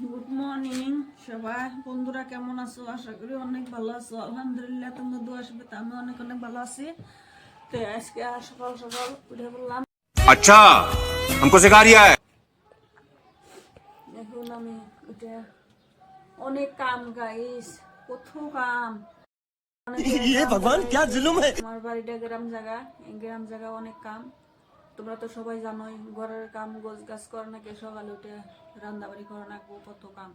Good morning সবাই বন্ধুরা কেমন আছো আশা করি অনেক ভালো আছো আলহামদুলিল্লাহ তোমরা দোয়া আসবে তা আমি অনেক অনেক ভালো আছি তো আজকে আর সকাল সকাল উঠে বললাম अच्छा हमको सिखा रिया है এখন আমি উঠে অনেক কাম গাইস কত কাম ये भगवान क्या जुलुम है আমার বাড়িটা গ্রাম জায়গা এই গ্রাম জায়গা অনেক কাম তোমরা তো সবাই জানোই, ঘরের কাম গোছ গাছ করো নাকি সকালে উঠে রান্না বাড়ি করো না কত কাম।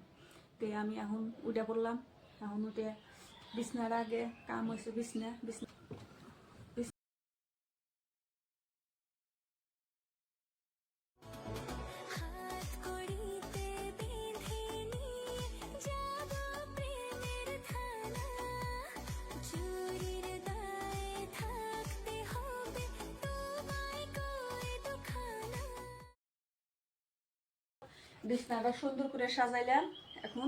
তে আমি এখন উঠে পড়লাম। এখন উঠে বিছনার আগে কাম হয়েছে বিছনা বিছনা বিছনাটা সুন্দর করে সাজাইলাম। এখন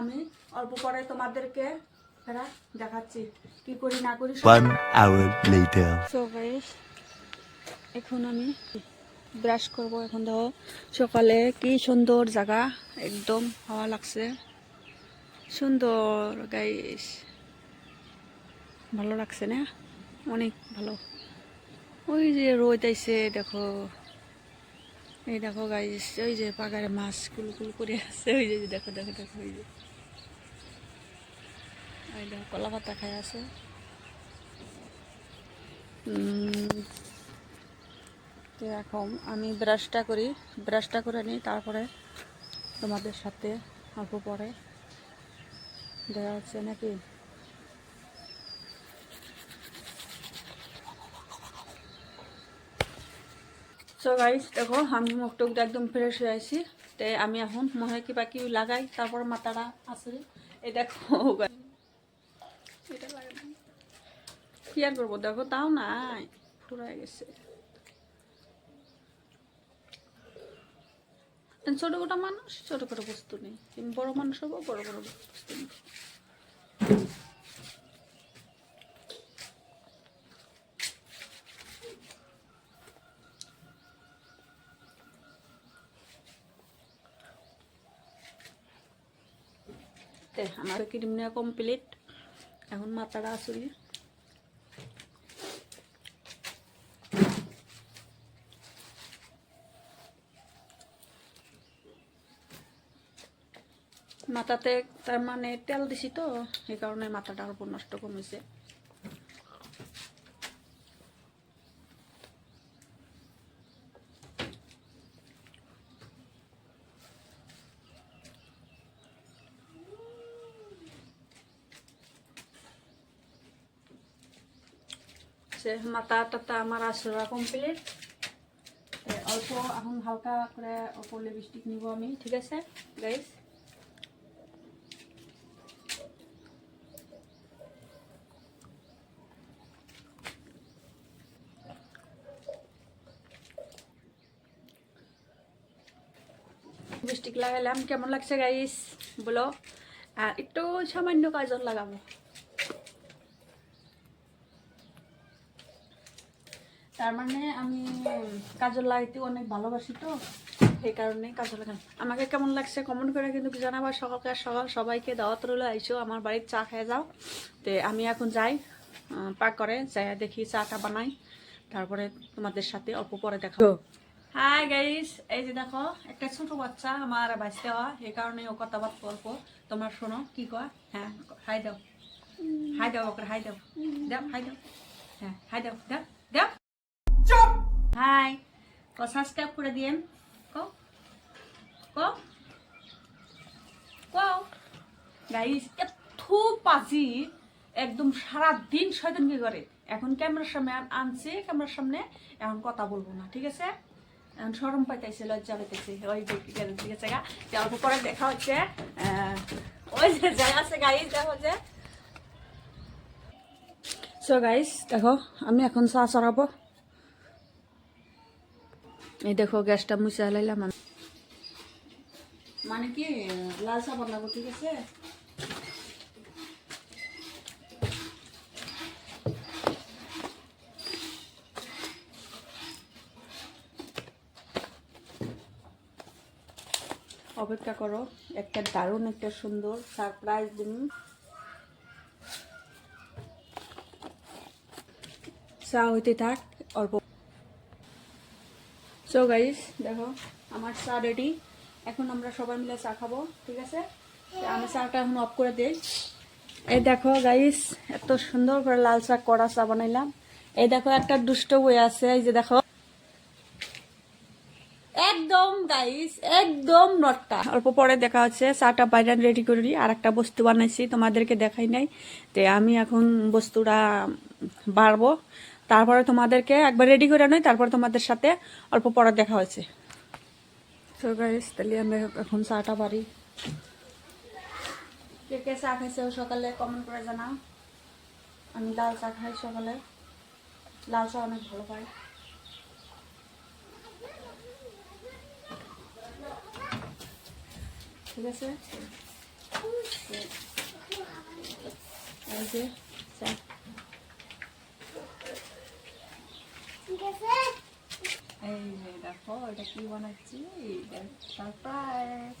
আমি অল্প পরে তোমাদেরকে দেখাচ্ছি কি করি না করি এখন আমি ব্রাশ করব। এখন দেখো সকালে কি সুন্দর জায়গা একদম হাওয়া লাগছে। সুন্দর গাইস ভালো লাগছে না? অনেক ভালো। ওই যে রোদ আইছে দেখো। এই দেখো গাইস ওই যে পাগারে মাছ কুলকুল করে আছে, ওই যে দেখো দেখো দেখো, ওই যে। ওই দেখো, কলা পাতা খাই আছে। এখন আমি ব্রাশটা করি ব্রাশটা করে নিই, তারপরে তোমাদের সাথে অল্প পরে। দেখা হচ্ছে নাকি? সো গাইস দেখো, আমি মুখ টুক একদম ফ্রেশ হয়ে আছি তাই আমি এখন মনে কিবা কি লাগাই, তারপর মাথাটা আছে। এই দেখো এটা কি আর করব, দেখো, তাও নাই ফুরাই গেছে। ছোট ছোট মানুষ, ছোট ছোট বস্তু নেই। বড় মানুষ হব, বড় বড় বস্তু নেই। তে, আমার কমপ্লিট এখন মাথাটা আসুরি মাথাতে তার মানে তেল দিছি তো সেই কারণে মাথাটা অল্প নষ্ট কমেছে। সে মাথা টাথা আমার আসরা কমপ্লিট অল্প এখন হালকা করে অল্প লিপস্টিক নিব আমি, ঠিক আছে গাইস লিপস্টিক লাগাইলাম কেমন লাগছে গাইস বলো। আর একটু সামান্য কাজল লাগাবো। তার মানে আমি কাজল লাগাইতে অনেক ভালোবাসি তো, সেই কারণে কাজল আমাকে কেমন লাগছে কমেন্ট করে কিন্তু জানাবার সকালকার সকাল, সবাইকে দাওয়াত রইল। আইসো, আমার বাড়ির চা খেয়ে যাও। তো আমি এখন যাই পাক করে যাই দেখি চাটা বানাই। তারপরে তোমাদের সাথে অল্প পরে দেখা হাই গাইস এই যে দেখো, একটা ছোট বাচ্চা আমার বাঁচতে হওয়া এই কারণে ও কথাবার্তা অল্প। তোমরা শোনো, কি কয়? হ্যাঁ হাই দাও। হাই দাও, ওকে, হাই দাও। দাও, হাই দাও। হ্যাঁ হাই দাও দাও দাও। হাই ক সাবস্ক্রাইব করে দিয়েন কো কো কো গাইস এত পাজি, একদম সারা দিন শয়তান কি করে। এখন ক্যামেরার সামনে আন- আনছে, ক্যামেরার সামনে। এখন কথা বলব না, ঠিক আছে? এখন সরম পাইতেছে, লজ্জা পাইতেছে। ওই দিকে জায়গা যে অল্প পরে দেখা হচ্ছে। ওই যে জায়গা আছে গাইস দেখো যে। সো গাইস দেখো, আমি এখন চা চড়াবো। এই দেখো, গ্যাসটা মুছে লাইলাম আমি। মানে কি, লাল চা বানাবো ঠিক আছে? অপেক্ষা করো, একটা দারুণ, একটা সুন্দর সারপ্রাইজ দিন। চা হইতে থাক, অল্প সো গাইস দেখো, আমার চা রেডি এখন আমরা সবাই মিলে চা খাব, ঠিক আছে? আমি চাটা এখন অফ করে দিই। এই দেখো গাইস এত সুন্দর করে লাল চা, কড়া চা বানাইলাম। এই দেখো, একটা দুষ্ট বই আছে, এই যে দেখো। একদম গাইস একদম নটটা। অল্প পরে দেখা হচ্ছে, চাটা বাইরে রেডি করি আর একটা বস্তু বানাইছি, তোমাদেরকে দেখাই নাই। তো আমি এখন বস্তুটা বাড়বো। তারপরে তোমাদেরকে একবার রেডি করে নই তারপরে তোমাদের সাথে অল্প পরে দেখা হয়েছে। তো গাইস তাহলে আমি এখন চাটা বাড়ি। কে কে চা খাইছে সকালে কমেন্ট করে জানাও। আমি লাল চা খাই সকালে। লাল চা অনেক ভালো পাই ঠিক আছে? এই যে চা। এই যে দেখো এটা কি বানাচ্ছি? সারপ্রাইজ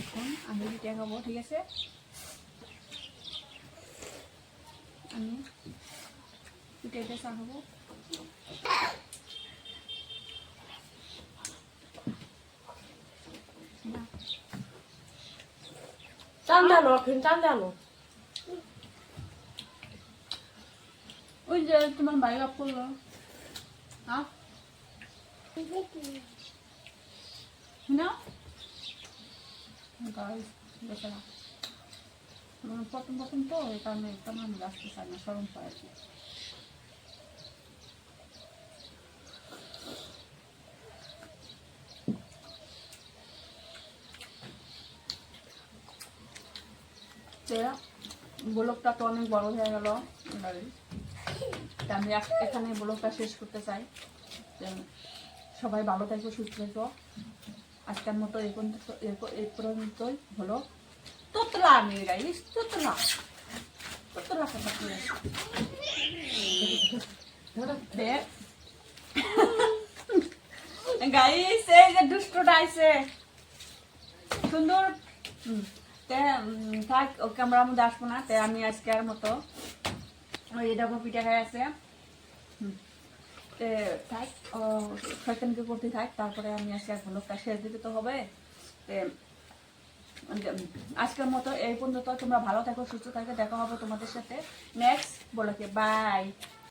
এখন আমি পিঠা খাব ঠিক আছে? আমি পিঠা এটা চা খাব। ডালো এখন টান ডালো ওই যে তোমার বাইক অফ করল। হ্যাঁ না গাইস প্রথম তো এই কারণে তেমন আমি আসতে চাই না সরম পাই আর কি তো অনেক বড় হয়ে গেল তা আমি এখানে ব্লগটা শেষ করতে চাই সবাই ভালো থাকব সুস্থ থাকব আজকের মতো এই পর্যন্ত এই পর্যন্তই হলো তোতলা আমি গাইস তোতলা দুষ্টটা সুন্দর তে ক্যামেরার মধ্যে আসব না তে আমি আজকে আর মতো ওই দেখো পিঠা খাই আছে থাক, ও শয়তানকে করতে থাক, তারপরে আমি আজকে আর ব্লগটা শেষ দিতে তো হবে। আজকের মতো এই পর্যন্ত, তোমরা ভালো থাকো, সুস্থ থাকো, দেখা হবে তোমাদের সাথে। Next বলোকে by